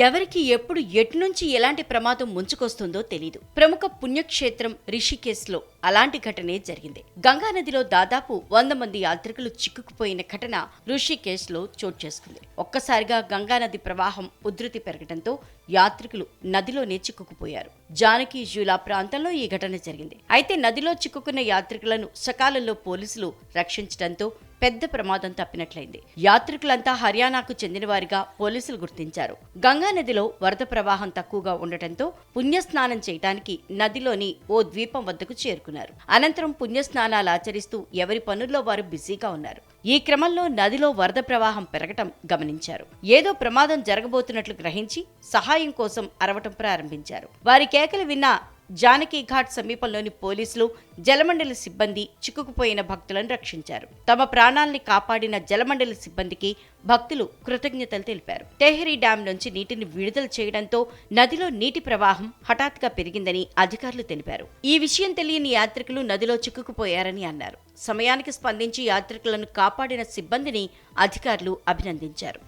ఎవరికి ఎప్పుడు ఎటు నుంచి ఎలాంటి ప్రమాదం ముంచుకొస్తుందో తెలియదు ప్రముఖ పుణ్యక్షేత్రం రిషికేశ్లో అలాంటి ఘటనే జరిగింది. గంగా నదిలో దాదాపు వంద మంది యాత్రికులు చిక్కుకుపోయిన ఘటన రిషికేశ్లో చోటు చేసుకుంది. ఒక్కసారిగా గంగా నది ప్రవాహం ఉధృతి పెరగడంతో యాత్రికులు నదిలోనే చిక్కుకుపోయారు. జానకి జూలా ప్రాంతంలో ఈ ఘటన జరిగింది. అయితే నదిలో చిక్కుకున్న యాత్రికులను సకాలంలో పోలీసులు రక్షించడంతో పెద్ద ప్రమాదం తప్పినట్లయింది. యాత్రికులంతా హర్యానాకు చెందినవారిగా పోలీసులు గుర్తించారు. గంగా నదిలో వరద ప్రవాహం తక్కువగా ఉండటంతో పుణ్యస్నానం చేయడానికి నదిలోని ఓ ద్వీపం వద్దకు చేరుకున్నారు. అనంతరం పుణ్యస్నానాలు ఆచరిస్తూ ఎవరి పనుల్లో వారు బిజీగా ఉన్నారు. ఈ క్రమంలో నదిలో వరద ప్రవాహం పెరగటం గమనించారు. ఏదో ప్రమాదం జరగబోతున్నట్లు గ్రహించి సహాయం కోసం అరవటం ప్రారంభించారు. వారి కేకలు విన్న జానకి ఘాట్ సమీపంలోని పోలీసులు జలమండలి సిబ్బంది చిక్కుకుపోయిన భక్తులను రక్షించారు. తమ ప్రాణాల్ని కాపాడిన జలమండలి సిబ్బందికి భక్తులు కృతజ్ఞతలు తెలిపారు. టెహరీ డ్యాం నుంచి నీటిని విడుదల చేయడంతో నదిలో నీటి ప్రవాహం హఠాత్తుగా పెరిగిందని అధికారులు తెలిపారు. ఈ విషయం తెలియని యాత్రికులు నదిలో చిక్కుకుపోయారని అన్నారు. సమయానికి స్పందించి యాత్రికులను కాపాడిన సిబ్బందిని అధికారులు అభినందించారు.